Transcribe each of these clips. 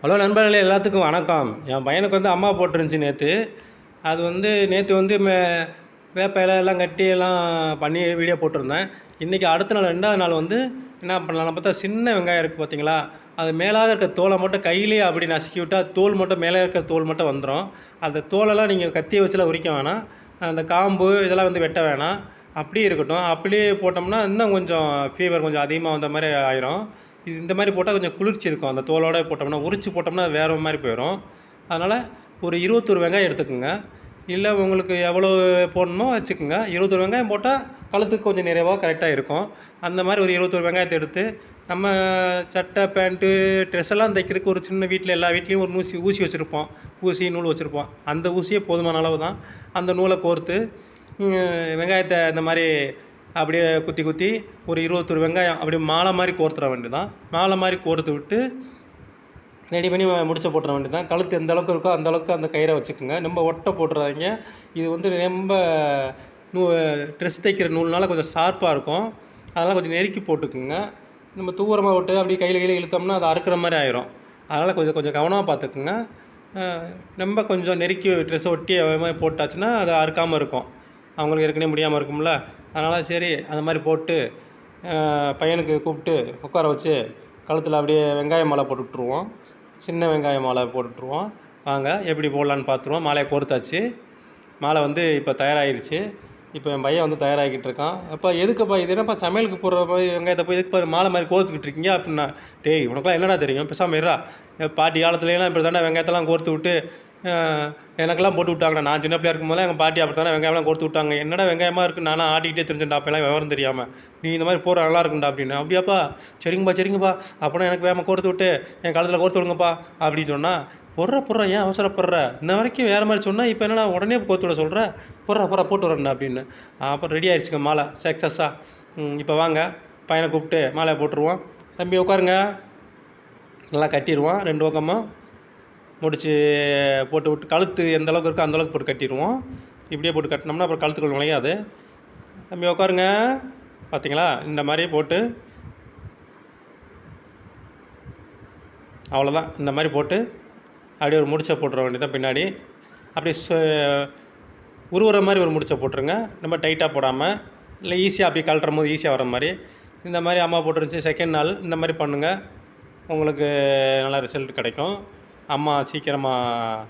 Hello நண்பர்களே எல்லாத்துக்கும் வணக்கம். என் பையனுக்கு வந்து அம்மா போட்டுருந்துச்சி நேற்று அது வந்து நேற்று வந்து மே வேப்ப இலை எல்லாம் கட்டி எல்லாம் பண்ணி வீடியோ போட்டிருந்தேன். இன்றைக்கி அடுத்த நாள் ரெண்டாவது நாள் வந்து என்ன பண்ணலாம் பார்த்தா சின்ன வெங்காயம் இருக்குது பார்த்தீங்களா? அது மேலாக இருக்க தோலை மட்டும் கையிலேயே அப்படி நசுக்கி விட்டால் தோல் மட்டும் மேலே இருக்க தோல் மட்டும் வந்துடும் அந்த தோலெல்லாம் நீங்கள் கத்தியை வச்சுலாம் உரிக்க வேணாம். அந்த காம்பு இதெல்லாம் வந்து வெட்ட வேணாம். அப்படியே இருக்கட்டும். அப்படியே போட்டோம்னா இன்னும் கொஞ்சம் ஃபீவர் கொஞ்சம் அதிகமாக வந்த மாதிரி ஆயிரும். இது இந்த மாதிரி போட்டால் கொஞ்சம் குளிர்ச்சி இருக்கும். அந்த தோலோட போட்டோம்னா உரிச்சு போட்டோம்னா வேறு மாதிரி போயிடும் அதனால் ஒரு இருபத்தொரு வெங்காயம் எடுத்துக்கோங்க. இல்லை உங்களுக்கு எவ்வளோ போடணுமோ வச்சுக்கோங்க. இருபத்தொரு வெங்காயம் போட்டால் கழுத்துக்கு கொஞ்சம் நிறைவாக கரெக்டாக இருக்கும். அந்த மாதிரி ஒரு இருபத்தொரு வெங்காயத்தை எடுத்து நம்ம சட்டை பேண்ட்டு ட்ரெஸ் எல்லாம் தைக்கிறதுக்கு ஒரு சின்ன வீட்டில் எல்லா வீட்லேயும் ஒரு ஊசி ஊசி வச்சுருப்போம். ஊசி நூல் வச்சுருப்போம். அந்த ஊசியே போதுமான அளவு தான் அந்த நூலை கோர்த்து வெங்காயத்தை இந்த மாதிரி அப்படியே குத்தி குத்தி ஒரு இருபத்தொரு வெங்காயம் அப்படியே மாலை மாதிரி கோர்த்துற வேண்டியதான் மாலை மாதிரி கோர்த்து விட்டு ரெடி பண்ணி முடிச்ச போட்டுற வேண்டியதான் கழுத்து எந்த அளவுக்கு இருக்கோ அந்த அளவுக்கு அந்த கயிறை வச்சுக்கோங்க. ரொம்ப ஒட்டை போட்டுறாதீங்க. இது வந்து ரொம்ப நூ ட்ரெஸ் தைக்கிற நூல்னால கொஞ்சம் ஷார்ப்பாக இருக்கும். அதெல்லாம் கொஞ்சம் நெருக்கி போட்டுக்குங்க. நம்ம தூரமாக விட்டு அப்படியே கையில் கையில் இழுத்தோம்னா அது அறுக்கிற மாதிரி ஆயிரும். அதனால் கொஞ்சம் கொஞ்சம் கவனமாக பார்த்துக்குங்க. நம்ம ரொம்ப கொஞ்சம் நெருக்கி ட்ரெஸ்ஸை ஒட்டி மாதிரி போட்டாச்சுன்னா அது அறுக்காமல் இருக்கும். அவங்களுக்கு ஏற்கனவே முடியாமல் இருக்கும்ல. அதனால் சரி அந்த மாதிரி போட்டு பையனுக்கு கூப்பிட்டு உட்கார வச்சு கழுத்தில் அப்படியே வெங்காய மாலை போட்டு விட்ருவோம் சின்ன வெங்காய மாலை போட்டு விட்ருவோம் வாங்க எப்படி போடலான்னு பார்த்துருவோம். மாலையை கோர்த்தாச்சு. மாலை வந்து இப்போ தயாராகிருச்சு. இப்போ என் பையன் வந்து தயாராகிக்கிட்டு இருக்கான். அப்போ எதுக்குப்பா இது? என்னப்பா சமையலுக்கு போடுற மாதிரி வெங்காயத்தை போய் எதுக்கு மாலை மாதிரி கோர்த்துக்கிட்டு இருக்கீங்க? அப்படின்னா டேய் உனக்குலாம் என்னடா தெரியும்? பேசாமல் இருடா. பாட்டி காலத்துலலாம் இப்படி தானே வெங்காயத்தெல்லாம் கோர்த்து விட்டு எனக்கெல்லாம் போட்டு விட்டாங்க நான் சின்ன பிள்ளையா இருக்கும்போது எங்கள் பாட்டி அப்படி தானே வெங்காயம்லாம் கொடுத்து விட்டாங்க. என்னடா வெங்காயமாக இருக்குது நானும் ஆடிக்கிட்டே தெரிஞ்சுட்டா அப்போலாம் விவரம் தெரியாமல் நீ இந்த மாதிரி போகிற நல்லா இருக்குண்டா அப்படின்னு. அப்படியாப்பா சரிங்கப்பா சரிங்கப்பா. அப்படின்னா எனக்கு வேகமாக கோர்த்து விட்டு என் காலத்தில் கோர்த்து விடுங்கப்பா அப்படின்னு சொன்னால் பொற பொற ஏன் அவசரப்படுற? இந்த வரைக்கும் வேறு மாதிரி சொன்னால் இப்போ என்னடா உடனே கோர்த்து விட சொல்கிற பொற பொற போட்டு வரேன்டா அப்படின்னு. அப்புறம் ரெடி ஆயிடுச்சுங்க மாலை. சக்ஸஸ்ஸாக இப்போ வாங்க. பையனை கூப்பிட்டு மாலையை போட்டுருவோம். தம்பி உட்காருங்க. நல்லா கட்டிடுவோம் ரெண்டு பக்கமும் முடிச்சு போட்டு விட்டு கழுத்து எந்த அளவுக்கு இருக்கோ அந்த அளவுக்கு போட்டு கட்டிடுவோம். இப்படியே போட்டு கட்டினோம்னா அப்புறம் கழுத்துக்குள்ள நுழையாது. தம்பி உட்காருங்க. பார்த்தீங்களா இந்த மாதிரி போட்டு. அவ்வளோதான் இந்த மாதிரி போட்டு அப்படியே ஒரு முடிச்சை போட்டுற வேண்டியதான் பின்னாடி. அப்படியே சு- உருவுற மாதிரி ஒரு முடிச்சை போட்டுருங்க. ரொம்ப டைட்டாக போடாமல் இல்லை ஈஸியாக அப்படி கழட்டுற போது ஈஸியாக வர மாதிரி. இந்த மாதிரி அம்மா போட்டுருந்துச்சு செகண்ட் நாள். இந்த மாதிரி பண்ணுங்கள் உங்களுக்கு நல்ல ரிசல்ட் கிடைக்கும். அம்மா சீக்கிரமாக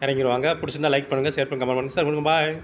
இறங்கிடுவாங்க பிடிச்சிருந்தா லைக் பண்ணுங்கள் ஷேர் பண்ணுங்கள் கமெண்ட் பண்ணுங்கள் சார் பாய்